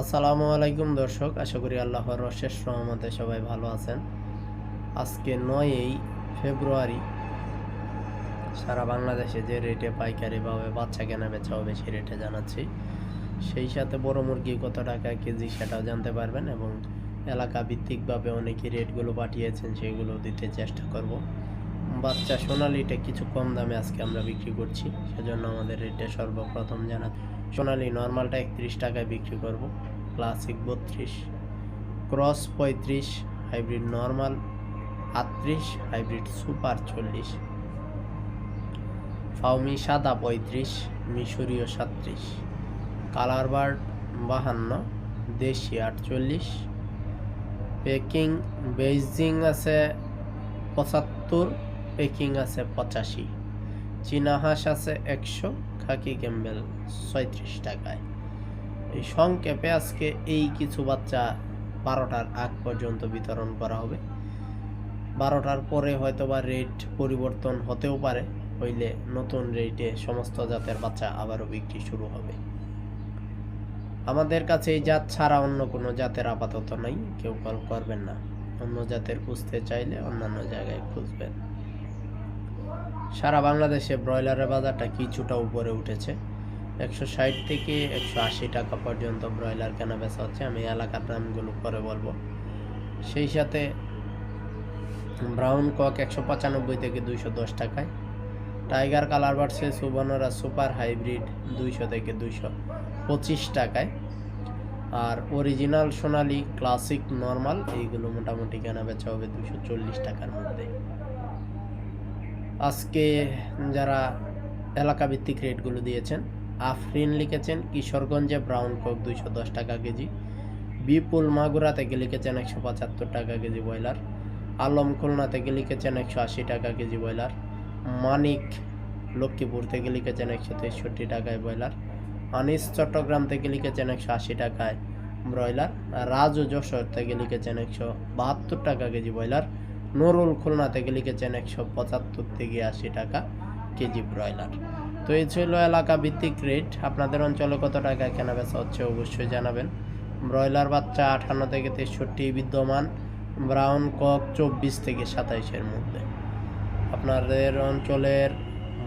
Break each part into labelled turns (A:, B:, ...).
A: আসসালামু আলাইকুম দর্শক, আশা করি আল্লাহর অশেষ রহমতে সবাই ভালো আছেন। আজকে নয়ই ফেব্রুয়ারি, সারা বাংলাদেশে যে রেটে পাইকারি পাইকারিভাবে বাচ্চা কেনা বেচা হবে সেই রেটে জানাচ্ছি। সেই সাথে বড় মুরগি কত টাকা, কেজি সেটাও জানতে পারবেন এবং এলাকা ভিত্তিকভাবে অনেকে রেটগুলো পাঠিয়েছেন, সেগুলো দিতে চেষ্টা করব। বাচ্চা সোনালিটা কিছু কম দামে আজকে আমরা বিক্রি করছি, সেজন্য আমাদের রেটে সর্বপ্রথম জানা সোনালি নর্মালটা একত্রিশ টাকায় বিক্রি করব ক্লাসিক বত্রিশ ক্রস পঁয়ত্রিশ হাইব্রিড নর্মাল আটত্রিশ হাইব্রিড সুপার চল্লিশ ফাউমি সাদা পঁয়ত্রিশ, মিশরীয় সাতত্রিশ কালার বার্ড বাহান্ন, দেশি আটচল্লিশ পেকিং বেইজিং আছে পঁচাত্তর পেকিং আছে পঁচাশি। চীনা হাঁস আছে একশো, খাকি ক্যাম্বেল ছয়ত্রিশ টাকায়। এই সংক্ষেপে আজকে এই কিছু বাচ্চা বারোটার আগ পর্যন্ত বিতরণ করা হবে। বারোটার পরে হয়তো বা রেট পরিবর্তন হতেও পারে, হইলে নতুন রেটে সমস্ত জাতের বাচ্চা আবারও বিক্রি শুরু হবে। আমাদের কাছে এই জাত ছাড়া অন্য কোনো জাতের আপাতত নাই, কেউ কল করবেন না। অন্য জাতের খুঁজতে চাইলে অন্যান্য জায়গায় খুঁজবেন। সারা বাংলাদেশে ব্রয়লারের বাজারটা কিছুটা উপরে উঠেছে। একশো ষাট থেকে একশো আশি টাকা পর্যন্ত ব্রয়লার কেনা বেচা হচ্ছে। আমি এলাকার দামগুলো পরে বলব। সেই সাথে ব্রাউন কক একশো পঁচানব্বই থেকে দুইশো দশ টাকায়। টাইগার কালার বাড়ছে সুবর্ণরা সুপার হাইব্রিড দুইশো থেকে দুইশো পঁচিশ টাকায়। আর অরিজিনাল সোনালি ক্লাসিক নর্মাল, এইগুলো মোটামুটি কেনা বেচা হবে দুশো চল্লিশ টাকার মধ্যে। আজকে যারা এলাকা ভিত্তিক রেটগুলো দিয়েছেন, আফরিন লিখেছেন কিশোরগঞ্জে ব্রাউন কক দুইশো দশ টাকা কেজি, বিপুল মাগুরা থেকে লিখেছেন একশো পঁচাত্তর টাকা কেজি ব্রয়লার, আলম খুলনা থেকে লিখেছেন একশো আশি টাকা কেজি ব্রয়লার, মানিক লক্ষ্মীপুর থেকে লিখেছেন একশো তেষট্টি টাকায় ব্রয়লার, আনিস চট্টগ্রাম থেকে লিখেছেন একশো আশি টাকায় ব্রয়লার, রাজু যশোর থেকে লিখেছেন একশো বাহাত্তর টাকা কেজি ব্রয়লার নুরুল খুলনা থেকে লিখেছেন একশো পঁচাত্তর থেকে আশি টাকা কেজি ব্রয়লার। তো এই ছিল এলাকা ভিত্তিক রেট। আপনাদের অঞ্চলে কত টাকা কেনা বেচা হচ্ছে অবশ্যই জানাবেন। ব্রয়লার বাচ্চা আঠান্ন থেকে তেষট্টি, বিদ্যমান ব্রাউন কক চব্বিশ থেকে সাতাইশের মধ্যে। আপনাদের অঞ্চলের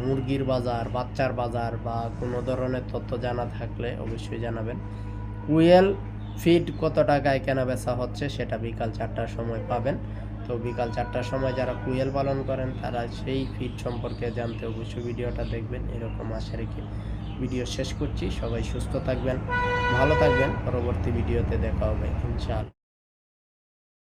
A: মুরগির বাজার, বাচ্চার বাজার বা কোনো ধরনের তথ্য জানা থাকলে অবশ্যই জানাবেন। কুয়েল ফিড কত টাকায় কেনা বেচা হচ্ছে সেটা বিকাল চারটার সময় পাবেন। তো বিকাল চারটার সময় যারা কুয়েল পালন করেন, তারা সেই ফিড সম্পর্কে জানতে অবশ্যই ভিডিওটা দেখবেন। এরকম আশা রেখে ভিডিও শেষ করছি। সবাই সুস্থ থাকবেন, ভালো থাকবেন। পরবর্তী ভিডিওতে দেখা হবে, ইনশাআল্লাহ।